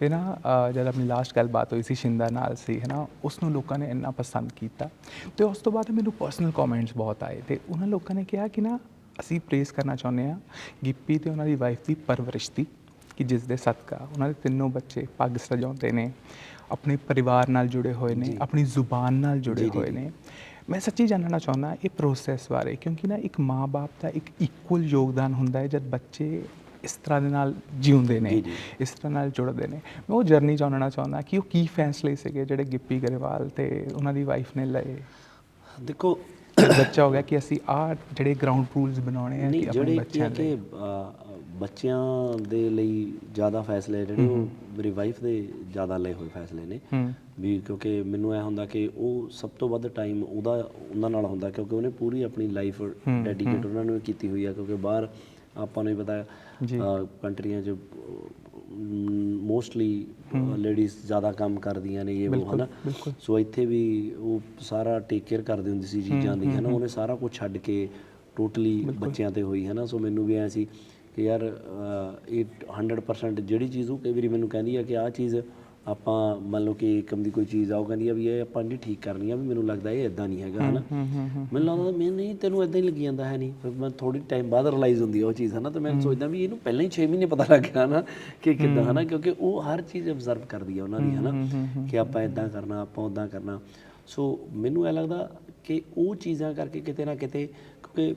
ਤੇ ਨਾ ਅ, ਜਦ ਆਪਣੀ ਲਾਸਟ ਗੱਲਬਾਤ ਹੋਈ ਸੀ ਸ਼ਿੰਦਾ ਨਾਲ ਸੀ ਹੈ ਨਾ ਉਸ ਨੂੰ ਲੋਕਾਂ ਨੇ ਇੰਨਾ ਪਸੰਦ ਕੀਤਾ। ਤੇ ਉਸ ਤੋਂ ਬਾਅਦ ਮੈਨੂੰ ਪਰਸਨਲ ਕਮੈਂਟਸ ਬਹੁਤ ਆਏ ਤੇ ਉਹਨਾਂ ਲੋਕਾਂ ਨੇ ਕਿਹਾ ਕਿ ਨਾ ਅਸੀਂ ਪ੍ਰੇਸ ਕਰਨਾ ਚਾਹੁੰਦੇ ਆ ਗਿੱਪੀ ਤੇ ਉਹਨਾਂ ਦੀ ਵਾਈਫ ਦੀ ਪਰਵਰਿਸ਼ ਦੀ ਕਿ ਜਿਸ ਦੇ ਸਦਕਾ ਉਹਨਾਂ ਦੇ ਤਿੰਨੋਂ ਬੱਚੇ ਪੱਗ ਸਜਾਉਂਦੇ ਨੇ ਆਪਣੇ ਪਰਿਵਾਰ ਨਾਲ ਜੁੜੇ ਹੋਏ ਨੇ ਆਪਣੀ ਜ਼ੁਬਾਨ ਨਾਲ ਜੁੜੇ ਹੋਏ ਨੇ। ਮੈਂ ਸੱਚੀ ਜਾਣਨਾ ਚਾਹੁੰਦਾ ਇਹ ਪ੍ਰੋਸੈਸ ਬਾਰੇ ਕਿਉਂਕਿ ਨਾ ਇੱਕ ਮਾਂ-ਬਾਪ ਦਾ ਇੱਕ ਇਕੁਅਲ ਯੋਗਦਾਨ ਹੁੰਦਾ ਹੈ ਜਦ ਬੱਚੇ ਇਸ ਤਰ੍ਹਾਂ ਦੇ ਨਾਲ ਜਿਉਂਦੇ ਨੇ। ਇਸ ਤਰ੍ਹਾਂ ਨਾਲ ਜੁੜਦੇ ਨੇ। ਮੈਂ ਉਹ ਜਰਨੀ ਜਾਣਨਾ ਚਾਹੁੰਦਾ ਕਿ ਉਹ ਕੀ ਫੈਸਲੇ ਸੀਗੇ ਜਿਹੜੇ ਗਿੱਪੀ ਗਰੇਵਾਲ ਤੇ ਉਹਨਾਂ ਦੀ ਵਾਈਫ ਨੇ ਲਏ? ਦੇਖੋ ਬੱਚਾ ਹੋ ਗਿਆ ਕਿ ਅਸੀਂ ਆਹ ਜਿਹੜੇ ਗਰਾਊਂਡ ਰੂਲਸ ਬਣਾਉਣੇ ਆ ਕਿ ਆਪਣੇ ਬੱਚਿਆਂ ਦੇ ਬੱਚਿਆਂ ਦੇ ਲਈ ਜ਼ਿਆਦਾ ਫੈਸਲੇ ਜਿਹੜੇ ਉਹ ਮੇਰੀ ਵਾਈਫ ਦੇ ਜ਼ਿਆਦਾ ਲਏ ਹੋਏ ਫੈਸਲੇ ਨੇ। ਵੀ ਕਿਉਂਕਿ ਮੈਨੂੰ ਇਹ ਹੁੰਦਾ ਕਿ ਉਹ ਸਭ ਤੋਂ ਵੱਧ ਟਾਈਮ ਉਹਦਾ ਉਹਨਾਂ ਨਾਲ ਹੁੰਦਾ ਕਿਉਂਕਿ ਉਹਨੇ ਪੂਰੀ ਆਪਣੀ ਲਾਈਫ ਡੈਡੀਕੇਟ ਉਹਨਾਂ ਨੂੰ ਕੀਤੀ ਹੋਈ ਆ ਕਿਉਂਕਿ ਬਾਹਰ ਆਪਾਂ ਨੂੰ ਹੀ ਪਤਾ ਜੀ। ਕੰਟਰੀਆਂ 'ਚ ਮੋਸਟਲੀ ਲੇਡੀਜ਼ ਜ਼ਿਆਦਾ ਕੰਮ ਕਰਦੀਆਂ ਨੇ ਇਹ ਉਹ ਹਨਾ। ਸੋ ਇੱਥੇ ਵੀ ਉਹ ਸਾਰਾ ਟੇਕ ਕੇਅਰ ਕਰਦੀ ਹੁੰਦੀ ਸੀ ਚੀਜ਼ਾਂ ਦੀ ਹਨਾ? ਉਹਨੇ ਸਾਰਾ ਕੁਝ ਛੱਡ ਕੇ ਟੋਟਲੀ ਬੱਚਿਆਂ ਤੇ ਹੋਈ ਹਨਾ? ਸੋ ਮੈਨੂੰ ਵੀ ਐ ਸੀ ਕਿ ਯਾਰ ਇਹ 100% ਜਿਹੜੀ ਚੀਜ਼ ਉਹ ਕਈ ਵਾਰੀ ਮੈਨੂੰ ਕਹਿੰਦੀ ਆ ਕਿ ਆਹ ਚੀਜ਼ ਆਪਾਂ ਮੰਨ ਲਓ ਕਿ ਏਕਮ ਦੀ ਕੋਈ ਚੀਜ਼ ਆ ਉਹ ਕਹਿੰਦੀ ਆ ਵੀ ਇਹ ਆਪਾਂ ਨਹੀਂ ਠੀਕ ਕਰਨੀ ਆ ਵੀ ਮੈਨੂੰ ਲੱਗਦਾ ਇਹ ਇਦਾਂ ਨਹੀਂ ਹੈਗਾ ਹਨਾ? ਮੈਨੂੰ ਲੱਗਦਾ ਮੈਂ ਨਹੀਂ ਤੈਨੂੰ ਇਦਾਂ ਹੀ ਲੱਗੀ ਜਾਂਦਾ ਹੈ ਨਹੀਂ ਫਿਰ ਮੈਂ ਥੋੜੀ ਟਾਈਮ ਬਾਅਦ ਰਿਅਲਾਈਜ਼ ਹੁੰਦੀ ਆ ਉਹ ਚੀਜ਼ ਹਨਾ? ਤੇ ਮੈਂ ਸੋਚਦਾ ਵੀ ਇਹਨੂੰ ਪਹਿਲਾਂ ਹੀ 6 ਮਹੀਨੇ ਪਤਾ ਲੱਗ ਗਿਆ ਨਾ ਕਿ ਕਿੱਦਾਂ ਹਨਾ? ਕਿਉਂਕਿ ਉਹ ਹਰ ਚੀਜ਼ ਅਬਜ਼ਰਵ ਕਰਦੀ ਆ ਉਹਨਾਂ ਦੀ ਹਨਾ? ਕਿ ਆਪਾਂ ਇਦਾਂ ਕਰਨਾ ਆਪਾਂ ਉਦਾਂ ਕਰਨਾ। ਸੋ ਮੈਨੂੰ ਇਹ ਲੱਗਦਾ ਕਿ ਉਹ ਚੀਜ਼ਾਂ ਕਰਕੇ ਕਿਤੇ ਨਾ ਕਿਤੇ ਕਿਉਂਕਿ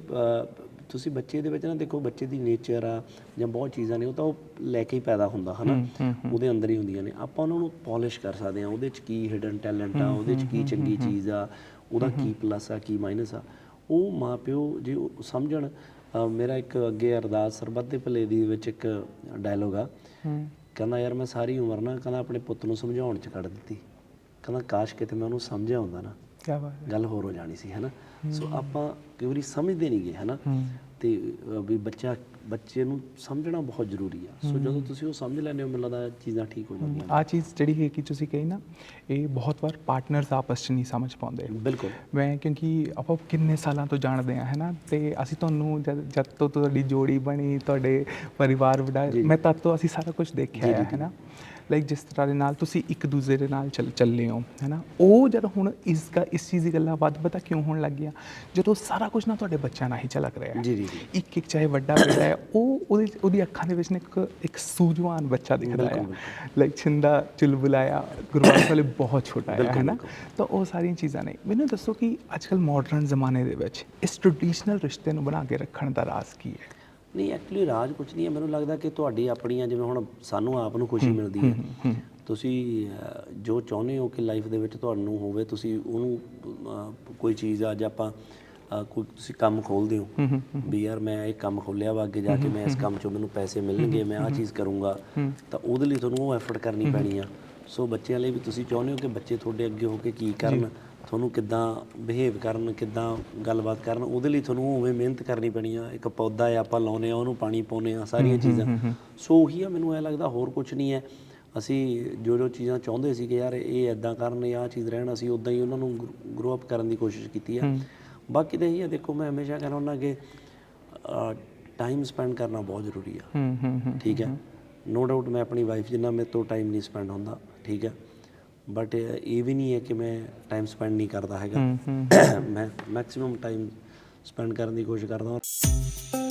ਤੁਸੀਂ ਬੱਚੇ ਦੇ ਵਿੱਚ ਨਾ ਦੇਖੋ ਬੱਚੇ ਦੀ ਨੇਚਰ ਆ ਜਾਂ ਬਹੁਤ ਚੀਜ਼ਾਂ ਨੇ ਉਹ ਤਾਂ ਉਹ ਲੈ ਕੇ ਹੀ ਪੈਦਾ ਹੁੰਦਾ ਹਨਾ? ਉਹਦੇ ਅੰਦਰ ਹੀ ਹੁੰਦੀਆਂ ਨੇ। ਆਪਾਂ ਉਹਨਾਂ ਨੂੰ ਪਾਲਿਸ਼ ਕਰ ਸਕਦੇ ਆ ਉਹਦੇ ਚ ਕੀ ਹਿਡਨ ਟੈਲੈਂਟ ਆ ਉਹਦੇ ਚ ਕੀ ਚੰਗੀ ਚੀਜ਼ ਆ ਉਹਦਾ ਕੀ ਪਲੱਸ ਆ ਕੀ ਮਾਈਨਸ ਆ। ਉਹ ਮਾਪਿਓ ਜੇ ਸਮਝਣ ਮੇਰਾ ਇੱਕ ਅੱਗੇ ਅਰਦਾਸ ਸਰਬੱਤ ਦੇ ਭਲੇ ਦੀ ਵਿੱਚ ਇੱਕ ਡਾਇਲੋਗ ਆ। ਕਹਿੰਦਾ ਯਾਰ ਮੈਂ ਸਾਰੀ ਉਮਰ ਨਾ ਕਹਿੰਦਾ ਆਪਣੇ ਪੁੱਤ ਨੂੰ ਸਮਝਾਉਣ ਚ ਕੱਢ ਦਿੱਤੀ। ਕਹਿੰਦਾ ਕਾਸ਼ ਕਿਤੇ ਮੈਂ ਉਹਨੂੰ ਸਮਝਿਆ ਹੁੰਦਾ ਨਾ। ਕੀ ਬਾਤ ਹੈ। ਗੱਲ ਹੋਰ ਹੋ ਜਾਣੀ ਸੀ ਹੈਨਾ ਸੋ ਆਪਾਂ ਕਈ ਵਾਰੀ ਸਮਝਦੇ ਨਹੀਂ ਗਏ ਹੈਨਾ ਤੇ ਵੀ ਬੱਚਾ ਬੱਚੇ ਨੂੰ ਸਮਝਣਾ ਬਹੁਤ ਜ਼ਰੂਰੀ ਆ। ਸੋ ਜਦੋਂ ਤੁਸੀਂ ਉਹ ਸਮਝ ਲੈਂਦੇ ਹੋ ਮੈਨੂੰ ਲੱਗਦਾ ਚੀਜ਼ਾਂ ਠੀਕ ਹੋ ਜਾਂਦੀਆਂ ਆ ਚੀਜ਼ ਜਿਹੜੀ ਹੈ ਕਿ ਤੁਸੀਂ ਕਹੀ ਨਾ ਇਹ ਬਹੁਤ ਵਾਰ ਪਾਰਟਨਰਸ ਆਪਸ 'ਚ ਨਹੀਂ ਸਮਝ ਪਾਉਂਦੇ। ਬਿਲਕੁਲ। ਮੈਂ ਕਿਉਂਕਿ ਆਪਾਂ ਕਿੰਨੇ ਸਾਲਾਂ ਤੋਂ ਜਾਣਦੇ ਆ ਹੈਨਾ? ਤੇ ਅਸੀਂ ਤੁਹਾਨੂੰ ਜਦ ਜਦ ਤੋਂ ਤੁਹਾਡੀ ਜੋੜੀ ਬਣੀ ਤੁਹਾਡੇ ਪਰਿਵਾਰ ਵਡਾ ਮੈਂ ਤਦ ਤੋਂ ਅਸੀਂ ਸਾਰਾ ਕੁਝ ਦੇਖਿਆ ਹੈ ਹੈਨਾ? ਲਾਈਕ ਜਿਸ ਤਰ੍ਹਾਂ ਦੇ ਨਾਲ ਤੁਸੀਂ ਇੱਕ ਦੂਜੇ ਦੇ ਨਾਲ ਚੱਲ ਚੱਲੇ ਹੋ ਹੈਨਾ? ਉਹ ਜਦ ਹੁਣ ਇਸ ਦਾ ਇਸ ਚੀਜ਼ ਦੀ ਗੱਲਾਂ ਵੱਧ ਪਤਾ ਕਿਉਂ ਹੋਣ ਲੱਗ ਗਿਆ ਜਦੋਂ ਸਾਰਾ ਕੁਝ ਨਾ ਤੁਹਾਡੇ ਬੱਚਿਆਂ ਨਾਲ ਹੀ ਝਲਕ ਰਿਹਾ ਹੈ। ਜੀ ਜੀ ਜੀ। ਇੱਕ ਇੱਕ ਚਾਹੇ ਵੱਡਾ ਬੇਟਾ ਹੈ ਉਹ ਉਹਦੀ ਉਹਦੀ ਅੱਖਾਂ ਦੇ ਵਿੱਚ ਨਾ ਇੱਕ ਇੱਕ ਸੂਝਵਾਨ ਬੱਚਾ ਦਿਖਦਾ ਹੈ। ਲਾਈਕ ਛਿੰਦਾ ਚੁਲਬੁਲਾਇਆ ਗੁਰਬਾਜ ਵਾਲੇ ਬਹੁਤ ਛੋਟਾ ਹੈ ਹੈ ਨਾ ਤਾਂ ਉਹ ਸਾਰੀਆਂ ਚੀਜ਼ਾਂ ਨੇ। ਮੈਨੂੰ ਦੱਸੋ ਕਿ ਅੱਜਕੱਲ ਮਾਡਰਨ ਜ਼ਮਾਨੇ ਦੇ ਵਿੱਚ ਇਸ ਟ੍ਰੈਡੀਸ਼ਨਲ ਰਿਸ਼ਤੇ ਨੂੰ ਬਣਾ ਕੇ ਰੱਖਣ ਦਾ ਰਾਜ਼ ਕੀ ਹੈ? ਨਹੀਂ ਐਕਚੁਅਲੀ ਰਾਜ ਕੁਝ ਨਹੀਂ ਹੈ। ਮੈਨੂੰ ਲੱਗਦਾ ਕਿ ਤੁਹਾਡੀ ਆਪਣੀਆਂ ਜਿਵੇਂ ਹੁਣ ਸਾਨੂੰ ਆਪ ਨੂੰ ਖੁਸ਼ੀ ਮਿਲਦੀ ਹੈ ਤੁਸੀਂ ਜੋ ਚਾਹੁੰਦੇ ਹੋ ਕਿ ਲਾਈਫ ਦੇ ਵਿੱਚ ਤੁਹਾਨੂੰ ਹੋਵੇ ਤੁਸੀਂ ਉਹਨੂੰ ਕੋਈ ਚੀਜ਼ ਅੱਜ ਆਪਾਂ ਕੋਈ ਤੁਸੀਂ ਕੰਮ ਖੋਲਦੇ ਹੋ। ਵੀ ਯਾਰ ਮੈਂ ਇਹ ਕੰਮ ਖੋਲਿਆ ਵਾ ਅੱਗੇ ਜਾ ਕੇ ਮੈਂ ਇਸ ਕੰਮ ਚੋਂ ਮੈਨੂੰ ਪੈਸੇ ਮਿਲਣਗੇ ਮੈਂ ਆਹ ਚੀਜ਼ ਕਰੂੰਗਾ। ਤਾਂ ਉਹਦੇ ਲਈ ਤੁਹਾਨੂੰ ਉਹ ਐਫਰਟ ਕਰਨੀ ਪੈਣੀ ਆ। ਸੋ ਬੱਚਿਆਂ ਲਈ ਵੀ ਤੁਸੀਂ ਚਾਹੁੰਦੇ ਹੋ ਕਿ ਬੱਚੇ ਤੁਹਾਡੇ ਅੱਗੇ ਹੋ ਕੇ ਕੀ ਕਰਨ ਤੁਹਾਨੂੰ ਕਿੱਦਾਂ ਬਿਹੇਵ ਕਰਨ ਕਿੱਦਾਂ ਗੱਲਬਾਤ ਕਰਨ ਉਹਦੇ ਲਈ ਤੁਹਾਨੂੰ ਉਵੇਂ ਮਿਹਨਤ ਕਰਨੀ ਪੈਣੀ ਆ। ਇੱਕ ਪੌਦਾ ਹੈ ਆਪਾਂ ਲਾਉਨੇ ਆ ਉਹਨੂੰ ਪਾਣੀ ਪਾਉਨੇ ਆ ਸਾਰੀਆਂ ਚੀਜ਼ਾਂ। ਸੋ ਉਹੀ ਆ ਮੈਨੂੰ ਐ ਲੱਗਦਾ ਹੋਰ ਕੁਝ ਨਹੀਂ ਹੈ। ਅਸੀਂ ਜੋ ਜੋ ਚੀਜ਼ਾਂ ਚਾਹੁੰਦੇ ਸੀ ਕਿ ਯਾਰ ਇਹ ਐਦਾਂ ਕਰਨ ਜਾਂ ਚੀਜ਼ ਰਹਿਣ ਅਸੀਂ ਉਦਾਂ ਹੀ ਉਹਨਾਂ ਨੂੰ ਗਰੋ ਅਪ ਕਰਨ ਦੀ ਕੋਸ਼ਿਸ਼ ਕੀਤੀ ਆ। ਬਾਕੀ ਤਾਂ ਇਹੀ ਦੇਖੋ ਮੈਂ ਹਮੇਸ਼ਾ ਕਹਿੰਦਾ ਹੁੰਦਾ ਕਿ ਟਾਈਮ ਸਪੈਂਡ ਕਰਨਾ ਬਹੁਤ ਜ਼ਰੂਰੀ ਆ। ਹੂੰ ਹੂੰ ਹੂੰ ਠੀਕ ਹੈ? ਨੋ ਡਾਊਟ ਮੈਂ ਆਪਣੀ ਵਾਈਫ ਜਿੰਨਾ ਮੇਰੇ ਤੋਂ ਟਾਈਮ ਨਹੀਂ ਸਪੈਂਡ ਹੁੰਦਾ ਠੀਕ ਹੈ? ਬਟ ਇਹ ਵੀ ਨਹੀਂ ਹੈ ਕਿ ਮੈਂ ਟਾਈਮ ਸਪੈਂਡ ਨਹੀਂ ਕਰਦਾ ਹੈਗਾ। ਮੈਂ ਮੈਕਸਿਮਮ ਟਾਈਮ ਸਪੈਂਡ ਕਰਨ ਦੀ ਕੋਸ਼ਿਸ਼ ਕਰਦਾ ਹਾਂ।